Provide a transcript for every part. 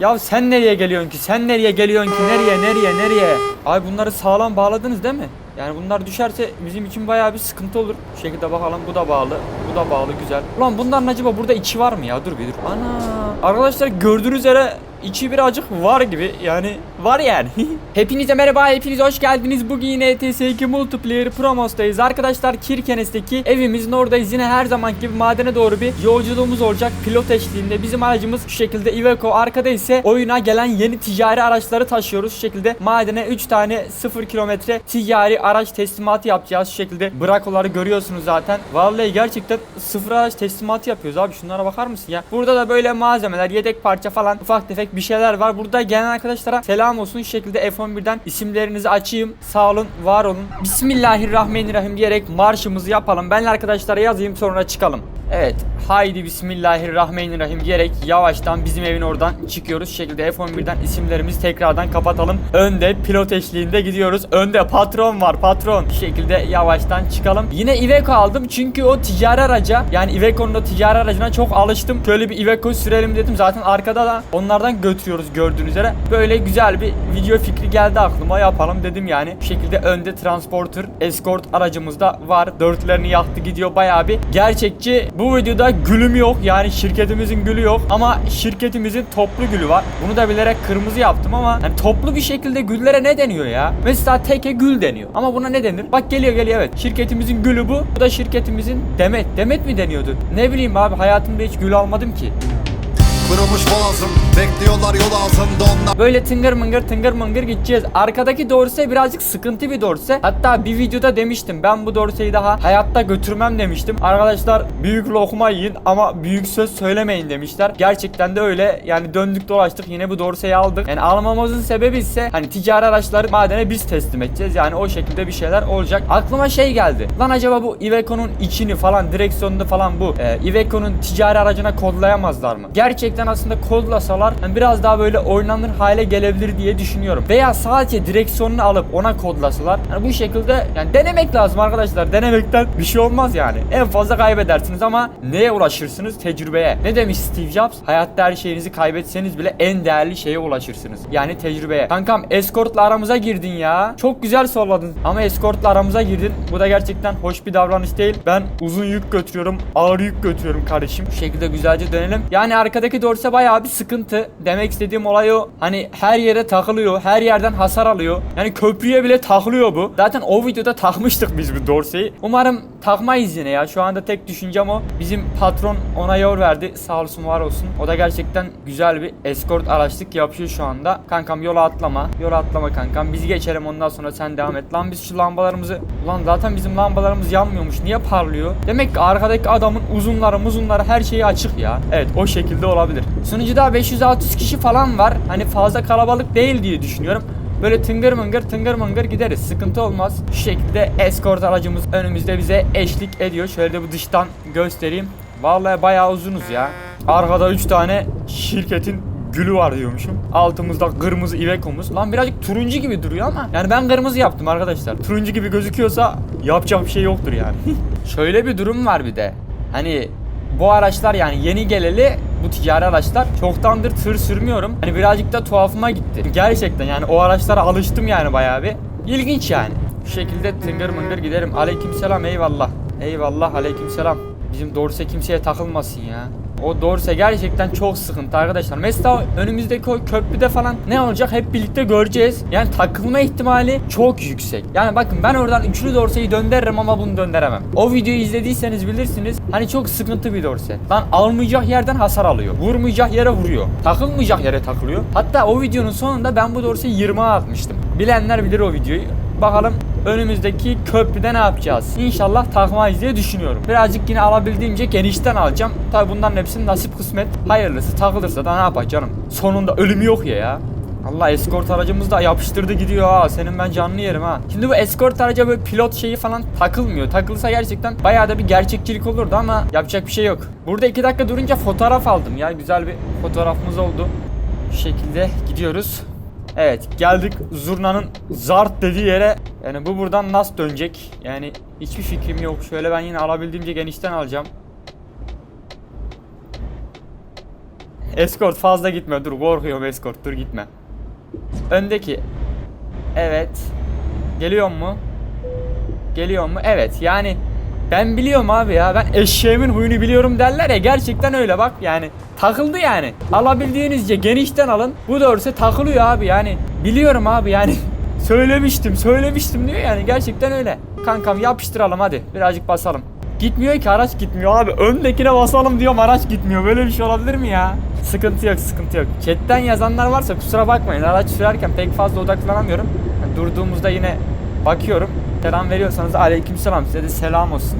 Ya sen nereye geliyorsun ki? Sen nereye geliyorsun ki? Nereye nereye nereye? Abi bunları sağlam bağladınız değil mi? Yani bunlar düşerse bizim için bayağı bir sıkıntı olur. Şu şekilde bakalım bu da bağlı. Bu da bağlı güzel. Ulan bunların acaba burada içi var mı ya? Dur bir dur. Ana. Arkadaşlar gördüğünüz üzere içi birazcık var gibi. Yani var yani. Hepinize merhaba, hepiniz hoş geldiniz. Bugün yine ETS2 Multiplayer Promos'tayız. Arkadaşlar Kirkenes'teki evimizin oradayız. Yine her zaman gibi madene doğru bir yolculuğumuz olacak. Pilot eşliğinde bizim aracımız şu şekilde Iveco. Arkada ise oyuna gelen yeni ticari araçları taşıyoruz. Şu şekilde madene 3 tane 0 kilometre ticari araç teslimatı yapacağız. Şu şekilde Brakoları görüyorsunuz zaten. Vallahi gerçekten sıfır araç teslimatı yapıyoruz abi. Şunlara bakar mısın ya? Burada da böyle malzemeler, yedek parça falan ufak tefek bir şeyler var. Burada gelen arkadaşlara selam olsun. Şu şekilde F11'den isimlerinizi açayım. Sağ olun, var olun. Bismillahirrahmanirrahim diyerek marşımızı yapalım. Ben arkadaşlara yazayım sonra çıkalım. Evet. Haydi bismillahirrahmanirrahim diyerek yavaştan bizim evin oradan çıkıyoruz. Şu şekilde F11'den isimlerimizi tekrardan kapatalım. Önde pilot eşliğinde gidiyoruz. Önde patron var patron. Şu şekilde yavaştan çıkalım. Yine Iveco aldım çünkü o ticari araca yani Iveco'nun o ticari aracına çok alıştım. Şöyle bir Iveco sürelim dedim. Zaten arkada da onlardan götürüyoruz gördüğünüz üzere. Böyle güzel bir video fikri geldi aklıma yapalım dedim yani. Bu şekilde önde transporter escort aracımız da var. Dörtlerini yaktı gidiyor bayağı bir. Gerçekçi bu videoda gülüm yok. Yani şirketimizin gülü yok. Ama şirketimizin toplu gülü var. Bunu da bilerek kırmızı yaptım ama hani toplu bir şekilde güllere ne deniyor ya? Mesela teke gül deniyor. Ama buna ne denir? Bak geliyor geliyor evet. Şirketimizin gülü bu. Bu da şirketimizin demet. Demet mi deniyordu? Ne bileyim abi hayatımda hiç gül almadım ki. Kırılmış boğazım Bekliyorlar yol ağzında onlar Böyle tıngır mıngır tıngır mıngır gideceğiz. Arkadaki dorse birazcık sıkıntı bir dorse. Hatta bir videoda demiştim ben bu dorseyi daha hayatta götürmem demiştim. Arkadaşlar büyük lokma yiyin ama büyük söz söylemeyin demişler. Gerçekten de öyle. Yani döndük dolaştık yine bu dorseyi aldık. Yani almamızın sebebi ise hani ticari araçları madene biz teslim edeceğiz. Yani o şekilde bir şeyler olacak. Aklıma şey geldi. Lan acaba bu Iveco'nun içini falan direksiyonunu falan bu e, Iveco'nun ticari aracına kodlayamazlar mı? Gerçekten aslında kodlasalar hani biraz daha böyle oynanır hale gelebilir diye düşünüyorum. Veya sadece direksiyonunu alıp ona kodlasalar yani bu şekilde yani denemek lazım arkadaşlar. Denemekten bir şey olmaz yani. En fazla kaybedersiniz ama neye ulaşırsınız? Tecrübeye. Ne demiş Steve Jobs? Hayatta her şeyinizi kaybetseniz bile en değerli şeye ulaşırsınız. Yani tecrübeye. Kankam escortla aramıza girdin ya. Çok güzel solladın. Ama escortla aramıza girdin. Bu da gerçekten hoş bir davranış değil. Ben uzun yük götürüyorum. Ağır yük götürüyorum kardeşim. Bu şekilde güzelce dönelim. Yani arkadaki dorse bayağı bir sıkıntı. Demek istediğim olay o. Hani her yere takılıyor. Her yerden hasar alıyor. Yani köprüye bile takılıyor bu. Zaten o videoda takmıştık biz bu dorseyi. Umarım takmayız yine ya. Şu anda tek düşüncem o. Bizim patron ona yol verdi. Sağ olsun var olsun. O da gerçekten güzel bir escort araçlık yapıyor şu anda. Kankam yola atlama. Yola atlama kankam. Biz geçelim ondan sonra sen devam et. Lan biz şu lambalarımızı... Ulan zaten bizim lambalarımız yanmıyormuş. Niye parlıyor? Demek ki arkadaki adamın uzunları muzunları her şeyi açık ya. Evet o şekilde olabilir. Sunucuda 500-600 kişi falan var. Hani fazla kalabalık değil diye düşünüyorum. Böyle tıngır mıngır tıngır mıngır gideriz. Sıkıntı olmaz. Şu şekilde escort aracımız önümüzde bize eşlik ediyor. Şöyle de bu dıştan göstereyim. Vallahi bayağı uzunuz ya. Arkada 3 tane şirketin gülü var diyormuşum. Altımızda kırmızı Iveco'muz. Lan birazcık turuncu gibi duruyor ama. Yani ben kırmızı yaptım arkadaşlar. Turuncu gibi gözüküyorsa yapacak bir şey yoktur yani. Şöyle bir durum var bir de. Hani bu araçlar yani yeni geleli bu ticari araçlar çoktandır tır sürmüyorum. Hani birazcık da tuhafıma gitti. Gerçekten yani o araçlara alıştım yani bayağı bir. İlginç yani. Bu şekilde tıngır mıngır giderim. Aleykümselam eyvallah. Eyvallah aleykümselam. Bizim Dorse kimseye takılmasın ya. O Dorse gerçekten çok sıkıntı arkadaşlar. Mesela önümüzdeki o köprüde falan ne olacak hep birlikte göreceğiz. Yani takılma ihtimali çok yüksek. Yani bakın ben oradan üçlü Dorse'yi döndürürüm ama bunu döndüremem. O videoyu izlediyseniz bilirsiniz. Hani çok sıkıntı bir Dorse. Lan almayacak yerden hasar alıyor. Vurmayacak yere vuruyor. Takılmayacak yere takılıyor. Hatta o videonun sonunda ben bu Dorse'yi 20'a atmıştım. Bilenler bilir o videoyu. Bakalım önümüzdeki köprüde ne yapacağız? İnşallah takmayız diye düşünüyorum. Birazcık yine alabildiğimce genişten alacağım. Tabi bunların hepsinin nasip kısmet. Hayırlısı takılırsa da ne yapacağım canım? Sonunda ölümü yok ya ya. Allah eskort aracımız da yapıştırdı gidiyor ha. Senin ben canlı yerim ha. Şimdi bu eskort araca böyle pilot şeyi falan takılmıyor. Takılsa gerçekten bayağı da bir gerçekçilik olurdu ama yapacak bir şey yok. Burada iki dakika durunca fotoğraf aldım ya. Güzel bir fotoğrafımız oldu. Şu şekilde gidiyoruz. Evet geldik zurnanın zart dediği yere. Yani bu buradan nasıl dönecek? Yani hiçbir fikrim yok. Şöyle ben yine alabildiğimce genişten alacağım. Escort fazla gitme dur korkuyorum escort dur gitme. Öndeki. Evet. Geliyor mu? Geliyor mu? Evet yani ben biliyorum abi ya ben eşeğimin huyunu biliyorum derler ya gerçekten öyle bak yani takıldı yani. Alabildiğinizce genişten alın bu doğrusu takılıyor abi yani biliyorum abi yani. Söylemiştim söylemiştim diyor yani gerçekten öyle. Kankam yapıştıralım hadi birazcık basalım. Gitmiyor ki araç gitmiyor abi öndekine basalım diyorum araç gitmiyor. Böyle bir şey olabilir mi ya? Sıkıntı yok sıkıntı yok. Chatten yazanlar varsa kusura bakmayın araç sürerken pek fazla odaklanamıyorum. Yani durduğumuzda yine bakıyorum selam veriyorsanız aleykümselam size de selam olsun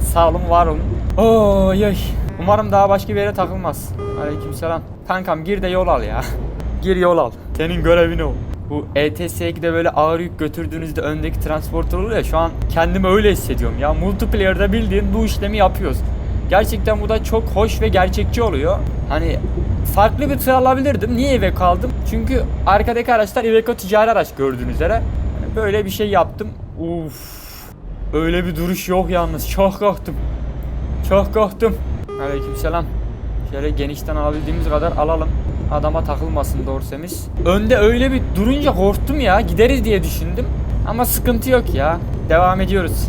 sağ olun var olun oy oy umarım daha başka bir yere takılmaz aleykümselam kankam gir de yol al ya gir yol al senin görevin o bu E ETS2'de böyle ağır yük götürdüğünüzde öndeki transporter oluyor ya şu an kendimi öyle hissediyorum ya multiplayer'da bildiğin bu işlemi yapıyoruz Gerçekten bu da çok hoş ve gerçekçi oluyor. Hani farklı bir tır alabilirdim. Niye Iveco aldım? Çünkü arkadaki araçlar Iveco ticari araç gördüğünüz üzere. Hani böyle bir şey yaptım. Uf. Öyle bir duruş yok yalnız. Çok korktum. Çok korktum. Aleykümselam. Şöyle genişten alabildiğimiz kadar alalım. Adama takılmasın dorsemiz. Önde öyle bir durunca korktum ya. Gideriz diye düşündüm. Ama sıkıntı yok ya. Devam ediyoruz.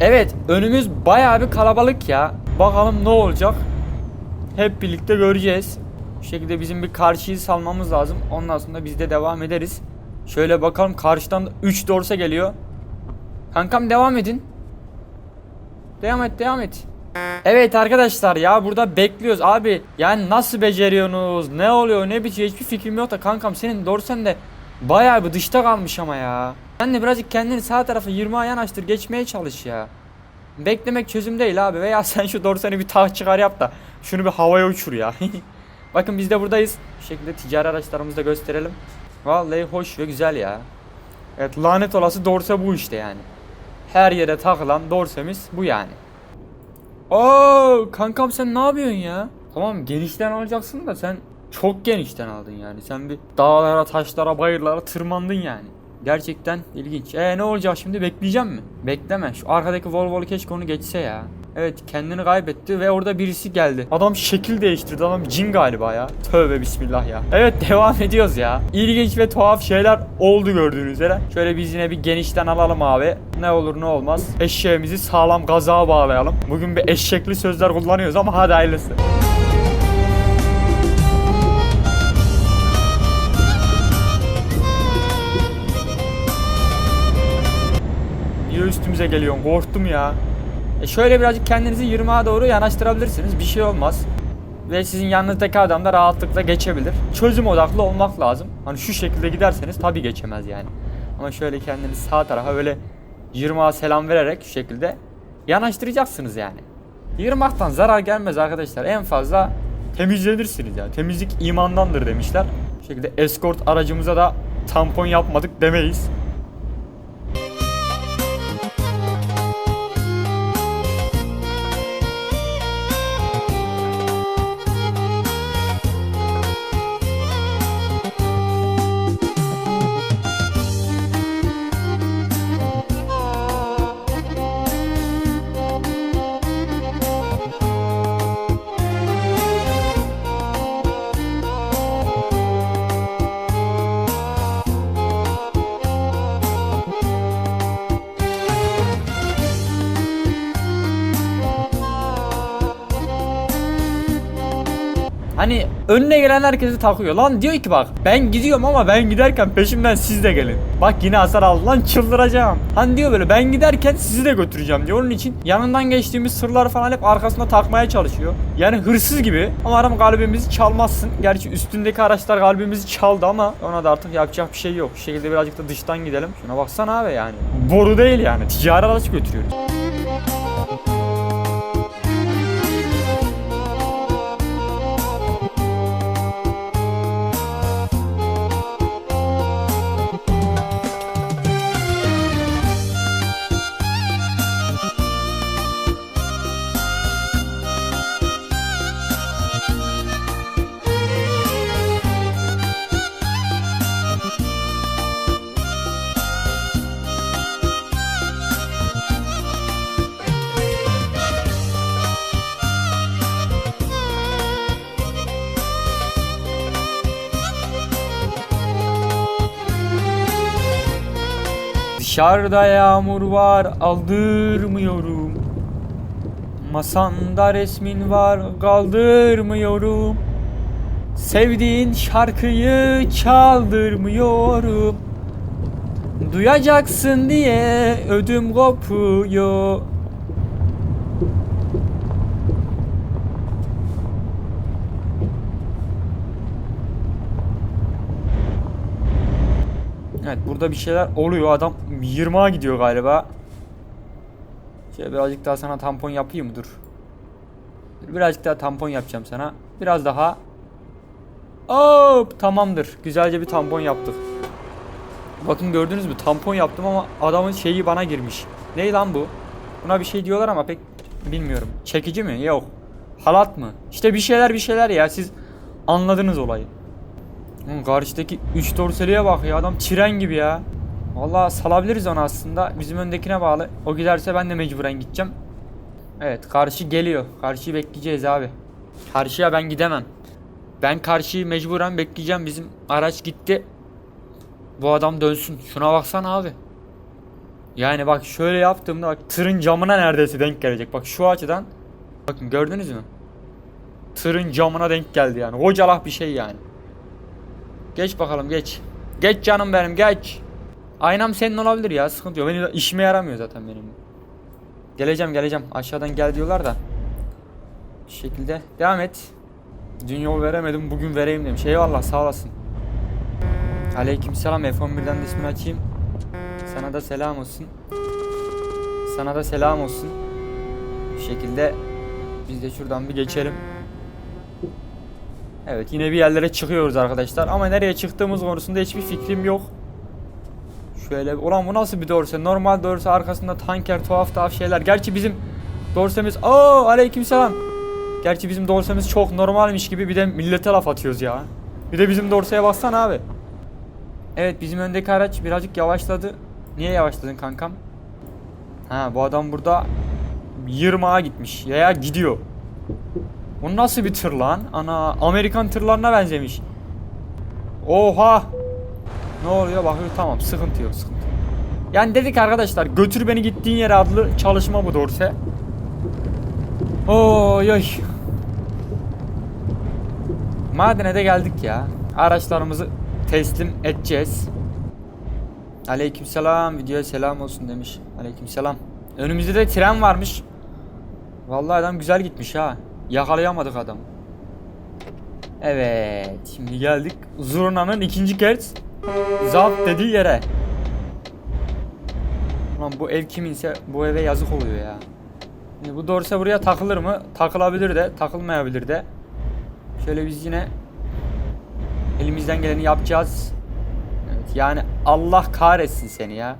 Evet önümüz bayağı bir kalabalık ya. Bakalım ne olacak. Hep birlikte göreceğiz. Bu şekilde bizim bir karşıyı salmamız lazım. Ondan sonra biz de devam ederiz. Şöyle bakalım karşıdan 3 dorse geliyor. Kankam devam edin. Devam et devam et. Evet arkadaşlar ya burada bekliyoruz abi. Yani nasıl beceriyorsunuz? Ne oluyor? Ne bitiyor? Hiçbir fikrim yok da kankam senin dorsen de bayağı bir dışta kalmış ama ya. Sen de birazcık kendini sağ tarafa 20'a yanaştır geçmeye çalış ya. Beklemek çözüm değil abi. Veya sen şu dorseni bir taht çıkar yap da şunu bir havaya uçur ya. Bakın biz de buradayız. Bu şekilde ticari araçlarımızı da gösterelim. Vallahi hoş ve güzel ya. Evet lanet olası dorse bu işte yani. Her yere takılan dorsemiz bu yani. Oo kankam sen ne yapıyorsun ya? Tamam genişten alacaksın da sen çok genişten aldın yani. Sen bir dağlara, taşlara, bayırlara tırmandın yani. Gerçekten ilginç. E ne olacak şimdi bekleyeceğim mi? Bekleme. Şu arkadaki Volvo'lu keşke onu geçse ya. Evet kendini kaybetti ve orada birisi geldi. Adam şekil değiştirdi. Adam cin galiba ya. Tövbe bismillah ya. Evet devam ediyoruz ya. İlginç ve tuhaf şeyler oldu gördüğünüz üzere. Şöyle biz yine bir genişten alalım abi. Ne olur ne olmaz. Eşeğimizi sağlam gaza bağlayalım. Bugün bir eşekli sözler kullanıyoruz ama hadi hayırlısı. Üstümüze geliyorsun? Korktum ya. E şöyle birazcık kendinizi 20'a doğru yanaştırabilirsiniz. Bir şey olmaz. Ve sizin yanınızdaki adam da rahatlıkla geçebilir. Çözüm odaklı olmak lazım. Hani şu şekilde giderseniz tabii geçemez yani. Ama şöyle kendiniz sağ tarafa böyle 20'a selam vererek şu şekilde yanaştıracaksınız yani. Yırmaktan zarar gelmez arkadaşlar. En fazla temizlenirsiniz ya. Temizlik imandandır demişler. Bu şekilde escort aracımıza da tampon yapmadık demeyiz. Hani önüne gelen herkesi takıyor. Lan diyor ki bak ben gidiyorum ama ben giderken peşimden siz de gelin. Bak yine hasar aldı lan çıldıracağım. Hani diyor böyle ben giderken sizi de götüreceğim diyor. Onun için yanından geçtiğimiz sırları falan hep arkasına takmaya çalışıyor. Yani hırsız gibi. Umarım kalbimizi çalmazsın. Gerçi üstündeki araçlar kalbimizi çaldı ama ona da artık yapacak bir şey yok. Bu şekilde birazcık da dıştan gidelim. Şuna baksana abi yani. Boru değil yani. Ticari araç götürüyoruz. Dışarıda yağmur var aldırmıyorum. Masanda resmin var kaldırmıyorum. Sevdiğin şarkıyı çaldırmıyorum. Duyacaksın diye ödüm kopuyor Evet burada bir şeyler oluyor. Adam 20'a gidiyor galiba. Şöyle birazcık daha sana tampon yapayım dur. Birazcık daha tampon yapacağım sana. Biraz daha. Hop tamamdır. Güzelce bir tampon yaptık. Bakın gördünüz mü? Tampon yaptım ama adamın şeyi bana girmiş. Ne lan bu? Buna bir şey diyorlar ama pek bilmiyorum. Çekici mi? Yok. Halat mı? İşte bir şeyler bir şeyler ya. Siz anladınız olayı Oğlum karşıdaki 3 dorseliye bak ya adam tren gibi ya. Vallahi salabiliriz onu aslında. Bizim öndekine bağlı. O giderse ben de mecburen gideceğim. Evet karşı geliyor. Karşıyı bekleyeceğiz abi. Karşıya ben gidemem. Ben karşıyı mecburen bekleyeceğim. Bizim araç gitti. Bu adam dönsün. Şuna baksana abi. Yani bak şöyle yaptığımda bak tırın camına neredeyse denk gelecek. Bak şu açıdan. Bakın gördünüz mü? Tırın camına denk geldi yani. Kocalah bir şey yani. Geç bakalım geç. Geç canım benim geç. Aynam senin olabilir ya sıkıntı yok. Benim işime yaramıyor zaten benim. Geleceğim geleceğim. Aşağıdan gel diyorlar da. Bir şekilde devam et. Dün yol veremedim bugün vereyim demiş. Eyvallah sağ olasın. Aleykümselam F11'den de ismi açayım. Sana da selam olsun. Sana da selam olsun. Bir şekilde biz de şuradan bir geçelim. Evet yine bir yerlere çıkıyoruz arkadaşlar ama nereye çıktığımız konusunda hiçbir fikrim yok. Şöyle ulan bu nasıl bir dorse? Normal dorse arkasında tanker tuhaf tuhaf şeyler. Gerçi bizim dorsemiz Oo aleykümselam. Gerçi bizim dorsemiz çok normalmiş gibi bir de millete laf atıyoruz ya. Bir de bizim dorseye bassana abi. Evet bizim öndeki araç birazcık yavaşladı. Niye yavaşladın kankam? Ha bu adam burada 20'a gitmiş. Ya gidiyor. Bu nasıl bir tır lan? Ana Amerikan tırlarına benzemiş. Oha! Ne oluyor? Bakıyor tamam sıkıntı yok sıkıntı. yok. Yani dedik arkadaşlar götür beni gittiğin yere adlı çalışma bu dorse. Oy oy. Madene de geldik ya. Araçlarımızı teslim edeceğiz. Aleykümselam videoya selam olsun demiş. Aleykümselam. Önümüzde de tren varmış. Vallahi adam güzel gitmiş ha. Yakalayamadık adam. Evet, şimdi geldik Zurna'nın ikinci kez zapt dediği yere. Lan bu ev kiminse bu eve yazık oluyor ya. Şimdi bu dorse buraya takılır mı? Takılabilir de, takılmayabilir de. Şöyle biz yine elimizden geleni yapacağız. Evet, yani Allah kahretsin seni ya.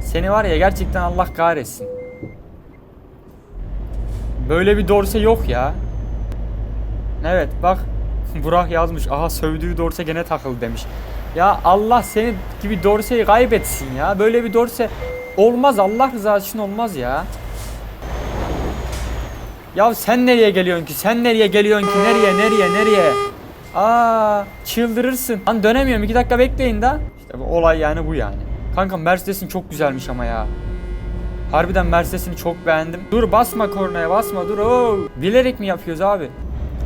Seni var ya gerçekten Allah kahretsin. Böyle bir dorse yok ya. Evet bak Burak yazmış. Aha sövdüğü dorse gene takıldı demiş. Ya Allah seni gibi dorseyi kaybetsin ya. Böyle bir dorse olmaz Allah rızası için olmaz ya. Ya sen nereye geliyorsun ki? Sen nereye geliyorsun ki? Nereye nereye nereye? Aa çıldırırsın. Lan dönemiyorum. iki dakika bekleyin da. İşte bu olay yani bu yani. Kanka Mercedes'in çok güzelmiş ama ya. Harbiden Mercedes'ini çok beğendim. Dur basma kornaya basma dur. Oo. Bilerek mi yapıyoruz abi?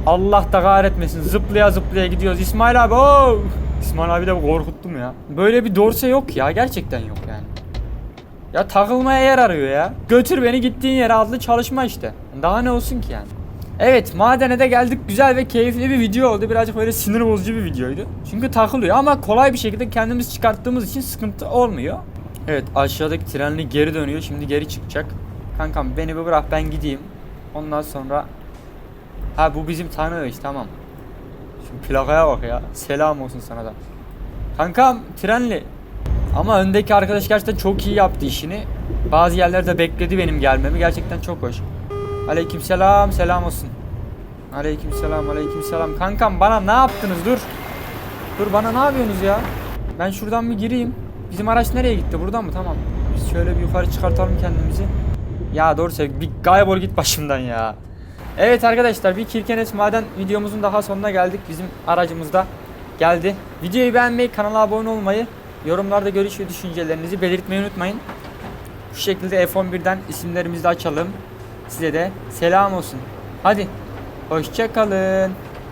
Allah da kahretmesin. Zıplaya zıplaya gidiyoruz. İsmail abi. Oo. İsmail abi de korkuttum ya. Böyle bir dorse yok ya. Gerçekten yok yani. Ya takılmaya yer arıyor ya. Götür beni gittiğin yere adlı çalışma işte. Daha ne olsun ki yani. Evet madene de geldik güzel ve keyifli bir video oldu. Birazcık böyle sinir bozucu bir videoydu. Çünkü takılıyor ama kolay bir şekilde kendimiz çıkarttığımız için sıkıntı olmuyor. Evet aşağıdaki trenli geri dönüyor. Şimdi geri çıkacak. Kankam beni bir bırak ben gideyim. Ondan sonra Ha bu bizim tanığış tamam. Şu plakaya bak ya. Selam olsun sana da. Kankam trenli. Ama öndeki arkadaş gerçekten çok iyi yaptı işini. Bazı yerlerde bekledi benim gelmemi. Gerçekten çok hoş. Aleykümselam, selam olsun. Aleykümselam, aleykümselam. Kankam bana ne yaptınız? Dur. Dur bana ne yapıyorsunuz ya? Ben şuradan bir gireyim. Bizim araç nereye gitti? Buradan mı? Tamam. Biz şöyle bir yukarı çıkartalım kendimizi. Ya doğru söyle. Bir kaybol git başımdan ya. Evet arkadaşlar bir Kirkenes maden videomuzun daha sonuna geldik. Bizim aracımızda geldi. Videoyu beğenmeyi, kanala abone olmayı Yorumlarda görüş ve düşüncelerinizi belirtmeyi unutmayın. Şu şekilde F11'den isimlerimizi açalım. Size de selam olsun. Hadi hoşça kalın.